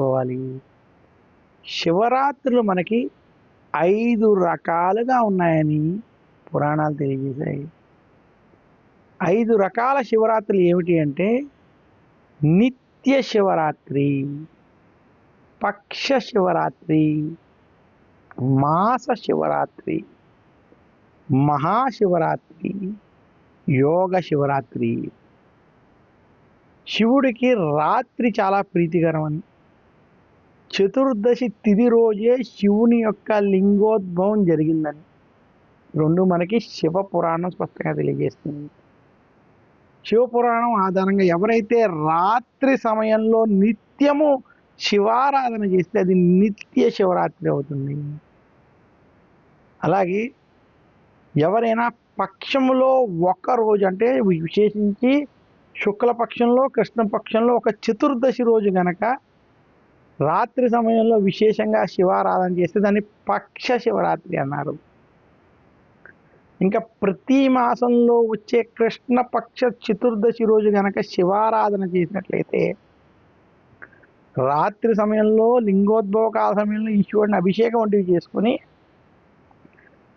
చేసుకోవాలి. శివరాత్రులు మనకి ఐదు రకాలుగా ఉన్నాయని పురాణాలు తెలియజేశాయి. ఐదు రకాల శివరాత్రులు ఏమిటి అంటే నిత్య శివరాత్రి పక్ష శివరాత్రి మాస శివరాత్రి మహాశివరాత్రి యోగ శివరాత్రి. శివుడికి రాత్రి చాలా ప్రీతికరమని చతుర్దశి తిది రోజే శివుని యొక్క లింగోద్భవం జరిగిందని. రెండు మనకి శివ పురాణం స్పష్టంగా తెలియజేస్తుంది. శివపురాణం ఆధారంగా ఎవరైతే రాత్రి సమయంలో నిత్యము శివారాధన చేస్తే అది నిత్య శివరాత్రి అవుతుంది. అలాగే ఎవరైనా పక్షములో ఒక రోజు అంటే విశేషించి శుక్లపక్షంలో కృష్ణపక్షంలో ఒక చతుర్దశి రోజు గనక రాత్రి సమయంలో విశేషంగా శివారాధన చేస్తే దాన్ని పక్ష శివరాత్రి అన్నారు. ఇంకా ప్రతి మాసంలో వచ్చే కృష్ణపక్ష చతుర్దశి రోజు గనక శివారాధన చేసినట్లయితే రాత్రి సమయంలో లింగోద్భవ కాల సమయంలో ఈశ్వరుని అభిషేకం వంటివి చేసుకుని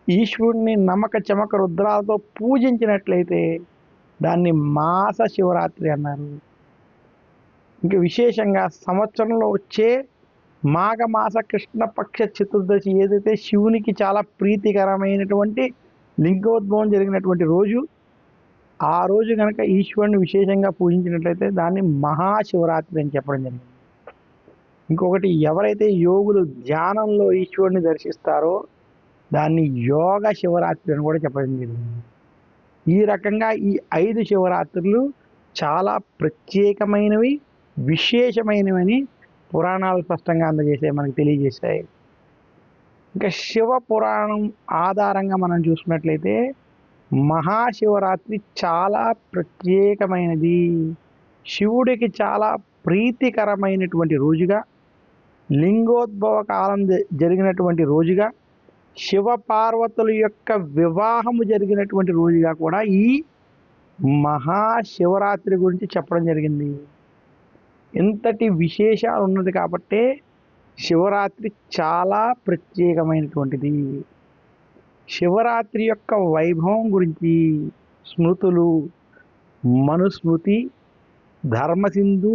ఈశ్వరుణ్ణి నమక చమక రుద్రాలతో పూజించినట్లయితే దాన్ని మాస శివరాత్రి అన్నారు. ఇంకా విశేషంగా సంవత్సరంలో వచ్చే మాఘమాస కృష్ణపక్ష చతుర్దశి ఏదైతే శివునికి చాలా ప్రీతికరమైనటువంటి లింగోద్భవం జరిగినటువంటి రోజు ఆ రోజు కనుక ఈశ్వరుని విశేషంగా పూజించినట్లయితే దాన్ని మహాశివరాత్రి అని చెప్పడం జరిగింది. ఇంకొకటి ఎవరైతే యోగులు ధ్యానంలో ఈశ్వరుని దర్శిస్తారో దాన్ని యోగ శివరాత్రి అని కూడా చెప్పడం జరిగింది. ఈ రకంగా ఈ ఐదు శివరాత్రులు చాలా ప్రత్యేకమైనవి విశేషమైనవని పురాణాలు స్పష్టంగా అందజేసే మనకు తెలియజేశాయి. ఇంకా శివ పురాణం ఆధారంగా మనం చూసుకున్నట్లయితే మహాశివరాత్రి చాలా ప్రత్యేకమైనది. శివుడికి చాలా ప్రీతికరమైనటువంటి రోజుగా లింగోద్భవ కాలం జ- జరిగినటువంటి రోజుగా శివ పార్వతుల యొక్క వివాహము జరిగినటువంటి రోజుగా కూడా ఈ మహాశివరాత్రి గురించి చెప్పడం జరిగింది. ఇంతటి విశేషాలు ఉన్నది కాబట్టే శివరాత్రి చాలా ప్రత్యేకమైనటువంటిది. శివరాత్రి యొక్క వైభవం గురించి స్మృతులు మనుస్మృతి ధర్మసింధు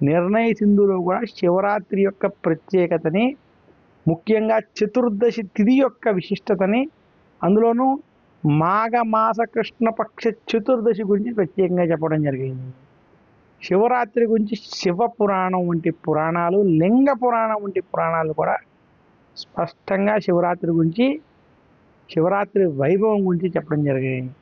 నిర్ణయ సింధులో కూడా శివరాత్రి యొక్క ప్రత్యేకతని ముఖ్యంగా చతుర్దశి తిథి యొక్క విశిష్టతని అందులోనూ మాఘమాస కృష్ణపక్ష చతుర్దశి గురించి ప్రత్యేకంగా చెప్పడం జరిగింది. శివరాత్రి గురించి శివ పురాణం వంటి పురాణాలు లింగ పురాణం వంటి పురాణాలు కూడా స్పష్టంగా శివరాత్రి గురించి శివరాత్రి వైభవం గురించి చెప్పడం జరిగింది.